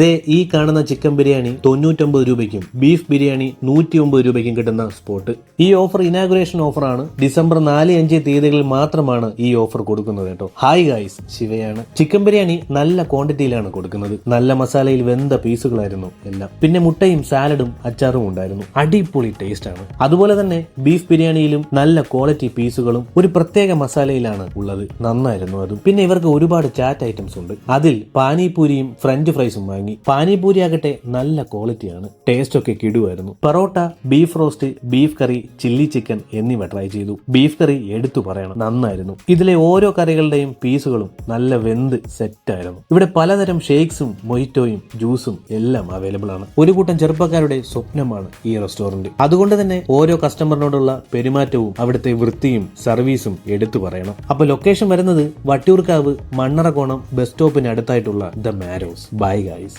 ദേ ഈ കാണുന്ന ചിക്കൻ ബിരിയാണി തൊണ്ണൂറ്റൊമ്പത് രൂപയ്ക്കും ബീഫ് ബിരിയാണി നൂറ്റി ഒമ്പത് രൂപയ്ക്കും കിട്ടുന്ന സ്പോട്ട്. ഈ ഓഫർ ഇനാഗുറേഷൻ ആണ് ഡിസംബർ നാല് അഞ്ച് തീയതികളിൽ മാത്രമാണ് ഈ ഓഫർ കൊടുക്കുന്നത് കേട്ടോ. ഹായ് ഗായ്സ് ശിവയാണ്. ചിക്കൻ ബിരിയാണി നല്ല ക്വാണ്ടിറ്റിയിലാണ് കൊടുക്കുന്നത്. നല്ല മസാലയിൽ വെന്ത പീസുകളായിരുന്നു എല്ലാം. പിന്നെ മുട്ടയും സാലഡും അച്ചാറും ഉണ്ടായിരുന്നു. അടിപൊളി ടേസ്റ്റ് ആണ്. അതുപോലെ തന്നെ ബീഫ് ബിരിയാണിയിലും നല്ല ക്വാളിറ്റി പീസുകളും ഒരു പ്രത്യേക മസാലയിലാണ് ഉള്ളത്. നന്നായിരുന്നു അതും. പിന്നെ ഇവർക്ക് ഒരുപാട് ചാറ്റ് ഐറ്റംസ് ഉണ്ട്. അതിൽ പാനിപൂരിയും ഫ്രഞ്ച് ഫ്രൈസും വാങ്ങി പാനിപൂരി ആകട്ടെ നല്ല ക്വാളിറ്റിയാണ് ടേസ്റ്റ് ഒക്കെ കിടുവായിരുന്നു. Parotta beef roast beef curry chilli chicken എന്നിവ ട്രൈ ചെയ്തു. ബീഫ് കറി എടുത്തു പറയണം. നന്നായിരുന്നു. ഇതിലെ ഓരോ കറികളുടെയും പീസുകളും നല്ല വെന്ത് സെറ്റ് ആയിരുന്നു. ഇവിടെ പലതരം ഷേക്സും മൊയ്റ്റോയും ജ്യൂസും എല്ലാം അവൈലബിൾ ആണ്. ഒരു കൂട്ടം ചെറുപ്പക്കാരുടെ സ്വപ്നമാണ് ഈ റെസ്റ്റോറന്റ് അതുകൊണ്ട് തന്നെ ഓരോ കസ്റ്റമറിനോടുള്ള പെരുമാറ്റവും അവിടുത്തെ വൃത്തിയും സർവീസും എടുത്തു പറയണം. അപ്പൊ ലൊക്കേഷൻ വരുന്നത് വട്ടിയൂർക്കാവ് മണ്ണറകോണം ബസ് സ്റ്റോപ്പിന് അടുത്തായിട്ടുള്ള ദ മാരോസ് ബൈ ഗൈസ്